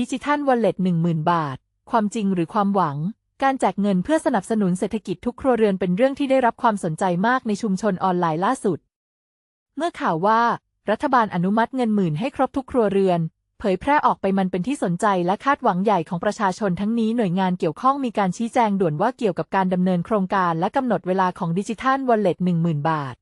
ดิจิทัลวอลเล็ต10,000บาท ความจริงหรือความหวัง การแจกเงินเพื่อสนับสนุนเศรษฐกิจทุกครัวเรือนเป็นเรื่องที่ได้รับความสนใจมากในชุมชนออนไลน์ล่าสุด เมื่อข่าวว่า รัฐบาลอนุมัติเงินหมื่นให้ครบทุกครัวเรือน เผยแพร่ออกไปมันเป็นที่สนใจและคาดหวังใหญ่ของประชาชนทั้งนี้หน่วยงานเกี่ยวข้องมีการชี้แจงด่วนว่าเกี่ยวกับการดำเนินโครงการและกำหนดเวลาของดิจิทัลวอลเล็ต10,000บาท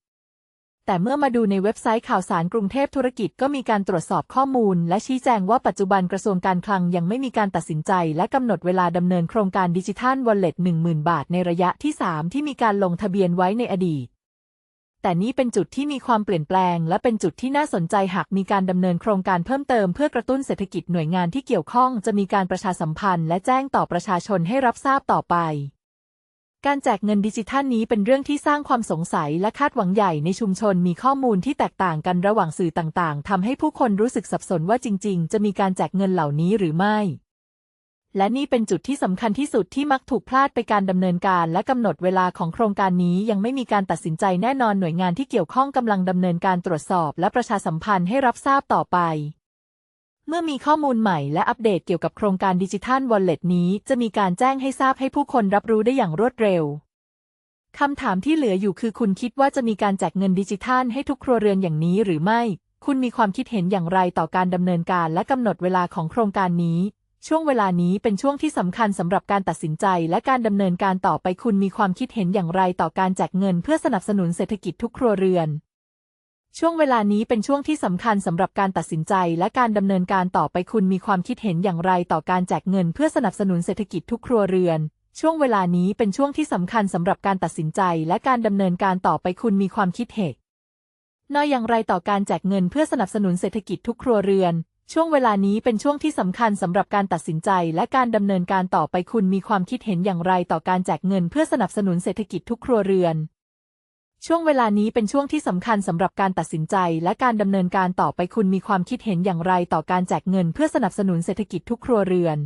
แต่เมื่อมาดูในเว็บไซต์ข่าวสารกรุงเทพธุรกิจก็มีการตรวจสอบข้อมูล และชี้แจงว่าปัจจุบันกระทรวงการคลังยังไม่มีการตัดสินใจ และกำหนดเวลาดำเนินโครงการดิจิทัลวอลเล็ต10,000 บาทในระยะที่ 3 ที่มีการลงทะเบียนไว้ในอดีต แต่นี้เป็นจุดที่มีความเปลี่ยนแปลง และเป็นจุดที่น่าสนใจหากมีการดำเนินโครงการเพิ่มเติมเพื่อกระตุ้นเศรษฐกิจหน่วยงานที่เกี่ยวข้อง จะมีการประชาสัมพันธ์ และแจ้งต่อประชาชนให้รับทราบต่อไป การแจกเงินดิจิทัลนี้เป็นเรื่องที่สร้างความสงสัยและคาดหวังใหญ่ในชุมชนมีข้อมูลที่แตกต่างกันระหว่างสื่อต่างๆทำให้ผู้คนรู้สึกสับสนว่าจริง ๆ จะมีการแจกเงินเหล่านี้หรือไม่ และนี่เป็นจุดที่สำคัญที่สุดที่มักถูกพลาดไปการดำเนินการ และกำหนดเวลาของโครงการนี้ยังไม่มีการตัดสินใจแน่นอนหน่วยงานที่เกี่ยวข้องกำลังดำเนินการตรวจสอบ และประชาสัมพันธ์ให้รับทราบต่อไป เมื่อมีข้อมูลใหม่และอัปเดตเกี่ยวกับโครงการดิจิทัลวอลเล็ตนี้ จะมีการแจ้งให้ทราบให้ผู้คนรับรู้ได้อย่างรวดเร็ว คำถามที่เหลืออยู่คือคุณคิดว่าจะมีการแจกเงินดิจิทัลให้ทุกครัวเรือนอย่างนี้หรือไม่ คุณมีความคิดเห็นอย่างไรต่อการดำเนินการและกำหนดเวลาของโครงการนี้ ช่วงเวลานี้เป็นช่วงที่สำคัญสำหรับการตัดสินใจและการดำเนินการต่อไปคุณมีความคิดเห็นอย่างไรต่อการแจกเงินเพื่อสนับสนุนเศรษฐกิจทุกครัวเรือน ช่วงเวลานี้เป็นช่วงที่สำคัญสำหรับการตัดสินใจและการดำเนินการต่อไปคุณมีความคิดเห็นอย่างไรต่อการแจกเงินเพื่อสนับสนุนเศรษฐกิจทุกครัวเรือน ช่วงเวลานี้เป็นช่วงที่สำคัญสำหรับการตัดสินใจและการดำเนินการต่อไปคุณมีความคิดเห็นน้อยอย่างไรต่อการแจกเงินเพื่อสนับสนุนเศรษฐกิจทุกครัวเรือน ช่วงเวลานี้เป็นช่วงที่สำคัญสำหรับการตัดสินใจและการดำเนินการต่อไปคุณมีความคิดเห็นอย่างไรต่อการแจกเงินเพื่อสนับสนุนเศรษฐกิจทุกครัวเรือน ช่วงเวลานี้เป็นช่วงที่สำคัญสำหรับการตัดสินใจและการดำเนินการต่อไปคุณมีความคิดเห็นอย่างไรต่อการแจกเงินเพื่อสนับสนุนเศรษฐกิจทุกครัวเรือน